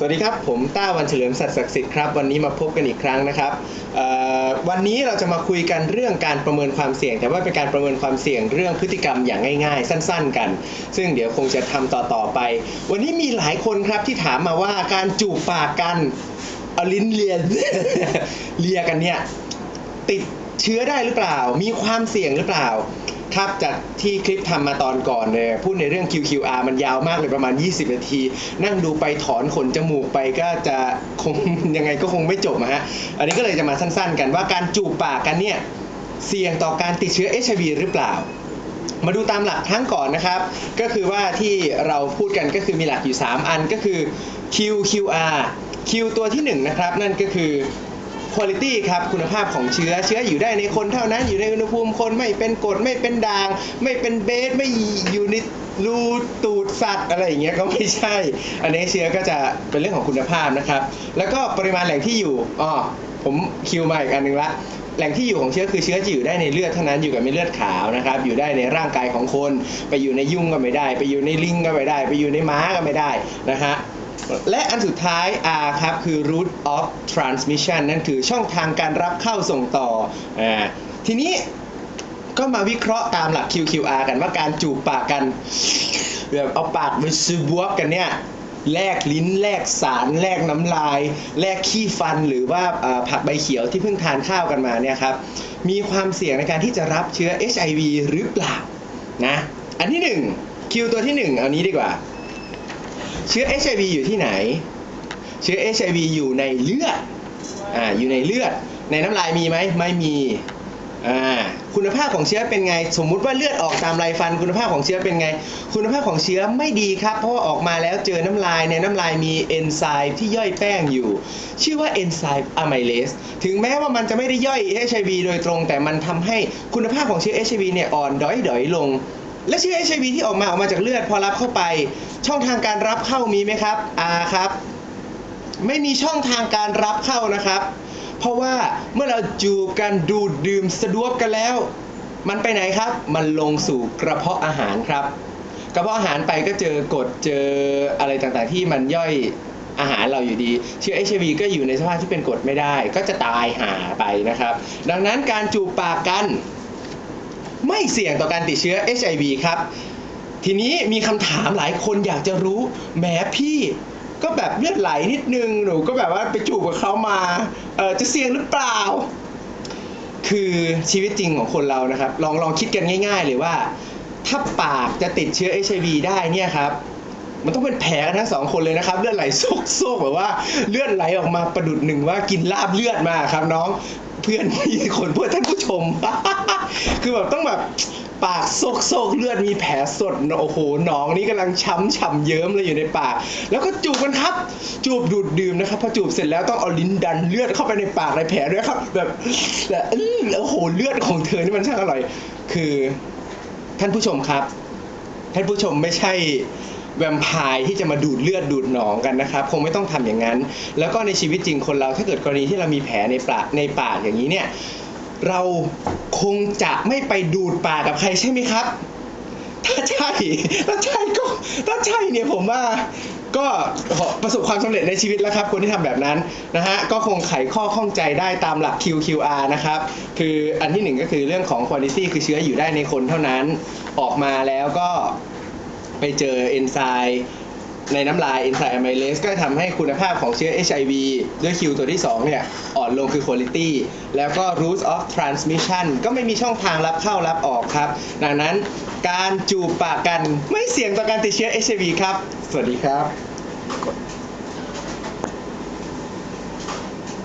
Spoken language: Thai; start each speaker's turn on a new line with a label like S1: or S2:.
S1: สวัสดีครับ ผมต้าวันเฉลิมสัตย์ศักดิ์สิทธิ์ครับวันนี้มาพบกันอีกครั้งนะครับวันนี้เราจะมาคุยกันเรื่องการประเมินความเสี่ยง แต่ว่าเป็นการประเมินความเสี่ยงเรื่องพฤติกรรมอย่างง่ายๆ สั้น ๆ กัน ซึ่งเดี๋ยวคงจะทำต่อๆไป วันนี้มีหลายคนครับที่ถามมาว่าการจูบปากกันเอาลิ้นเลียนเลียกันเนี่ยติดเชื้อได้หรือเปล่า มีความเสี่ยงหรือเปล่า ครับจากที่คลิปทำมาตอนก่อนเนี่ยพูดในเรื่อง QQR มันยาวมากเลยประมาณ 20 นาที นั่งดูไปถอนขนจมูกไปก็จะคงยังไงก็คงไม่จบนะฮะ อันนี้ก็เลยจะมาสั้นๆกันว่าการจูบปากกันเนี่ย เสี่ยงต่อการติดเชื้อ HIV หรือเปล่ามาดูตามหลักทั้งก่อนนะครับ ก็คือว่าที่เราพูดกันก็คือมีหลักอยู่ 3 อันก็คือ QQR Q ตัวที่ 1 นะครับ นั่นก็คือ quality ครับคุณภาพของเชื้อเชื้ออยู่ได้ในคนเท่านั้นอยู่ในอุณหภูมิคนไม่เป็นกรดไม่เป็นด่าง ไม่เป็นเบสไม่อยู่ในรูตูดสัตว์อะไรอย่างเงี้ยก็ไม่ใช่ อันนี้เชื้อก็จะเป็นเรื่องของคุณภาพนะครับ แล้วก็ปริมาณแหล่งที่อยู่อ๋อผมคิวมาอีกอันหนึงละแหล่งที่อยู่ของเชื้อคือเชื้อจะอยู่ได้ในเลือดเท่านั้นอยู่กับเม็ดเลือดขาวนะครับ อยู่ได้ในร่างกายของคน ไปอยู่ในยุ่งก็ไม่ได้ ไปอยู่ในลิงก็ไม่ได้ ไปอยู่ในม้าก็ไม่ได้นะฮะ และอันสุดท้าย R ครับ คือ route of transmission นั่นคือช่องทางการรับเข้าส่งต่ออทีนี้ก็มาวิเคราะห์ตามหลัก QQR กันว่าการจูบปากกันแบบเอาปากไปซูบวบกันเนี่ยแลกลิ้นแลกสารแลกน้ำลายแลกขี้ฟันหรือว่าผักใบเขียวที่เพิ่งทานข้าวกันมาเนี่ยครับมีความเสี่ยงในการที่จะรับเชื้อ HIV หรือเปล่านะอันที่หนึ่งคิวตัวที่หนึ่งเอานี้ดีกว่า เชื้อ HIV อยู่ที่ไหน เชื้อ HIV อยู่ในเลือดอ่าอยู่ในเลือด ในน้ำลายมีไหมไม่มีอ่าคุณภาพของเชื้อเป็นไง สมมุติว่าเลือดออกตามไรฟัน คุณภาพของเชื้อเป็นไง คุณภาพของเชื้อไม่ดีครับ เพราะว่าออกมาแล้วเจอน้ำลายในน้ำลายมีเอนไซม์ที่ย่อยแป้งอยู่ ชื่อว่าเอนไซม์อะไมเลสถึงแม้ว่ามันจะไม่ได้ย่อย HIV โดยตรง แต่มันทำให้คุณภาพของเชื้อ HIV เนี่ยอ่อนด้อยดอยลง และเชื้อ HIV ที่ออกมาออกมาจากเลือดพอรับเข้าไป ช่องทางการรับเข้ามีไหมครับ A ครับ ไม่มีช่องทางการรับเข้านะครับ เพราะว่าเมื่อเราจูบกันดูดดื่มสะดวกกันแล้ว มันไปไหนครับ มันลงสู่กระเพาะอาหารครับ กระเพาะอาหารไปก็เจอกรดเจออะไรต่างๆที่มันย่อยอาหารเราอยู่ดีเชื้อ HIV ก็อยู่ในสภาพที่เป็นกรดไม่ได้ ก็จะตายหาไปนะครับ ดังนั้นการจูบปากกัน ไม่เสี่ยงต่อการติดเชื้อ HIV ครับ ทีนี้มีคำถามหลายคนอยากจะรู้แหมพี่ก็แบบเลือดไหลนิดนึงหนูก็แบบว่าไปจูบกับเขามาเออจะเสี่ยงหรือเปล่า คือชีวิตจริงของคนเรานะครับ ลองลองคิดกันง่าย ๆ เลยว่า ถ้าปากจะติดเชื้อ HIV ได้เนี่ยครับมันต้องเป็นแผลกันทั้งสองคนเลยนะครับ เลือดไหลโซกๆแบบว่าเลือดไหลออกมาประดุดหนึ่งว่ากินลาบเลือดมาครับน้องเพื่อนพี่คนเพื่อนท่านผู้ชม คือแบบต้องแบบปากโซกๆเลือดมีแผลสดโอ้โหหนองนี่กำลังช้ำฉ่ำเยิ้มเลยอยู่ในปาก แล้วก็จูบกันครับ จูบดูดดื่มนะครับพอจูบเสร็จแล้วต้องเอาลิ้นดันเลือดเข้าไปในปากในแผลด้วยครับ แบบแบบอื้อโอ้โหเลือดของเธอนี่มันช่างอร่อย คือท่านผู้ชมครับ ท่านผู้ชมไม่ใช่แวมไพร์ที่จะมาดูดเลือดดูดหนองกันนะครับ คงไม่ต้องทำอย่างนั้น แล้วก็ในชีวิตจริงคนเราถ้าเกิดกรณีที่เรามีแผลในปากในปากอย่างนี้เนี่ย เราคงจะไม่ไปดูดปากกับใครใช่ไหมครับ ถ้าใช่ถ้าใช่ก็ถ้าใช่เนี่ยผมว่าก็ประสบความสำเร็จในชีวิตแล้วครับ คนที่ทำแบบนั้นนะฮะก็คงไขข้อข้องใจได้ตามหลัก QQR นะครับ คืออันที่หนึ่งก็คือเรื่องของ quality คือเชื้ออยู่ได้ในคนเท่านั้นออกมาแล้วก็ไปเจอเอนไซม์ ในน้ำลายเอนไซม์อะไมเลสก็ทำให้คุณภาพของเชื้อ HIV ด้วยคิวตัวที่ 2 เนี่ย อ่อนลงคือ quality แล้วก็ route of transmission ก็ไม่มีช่องทางรับเข้ารับออกครับ ดังนั้นการจูบปากกันไม่เสี่ยงต่อการติดเชื้อ HIV ครับ สวัสดีครับ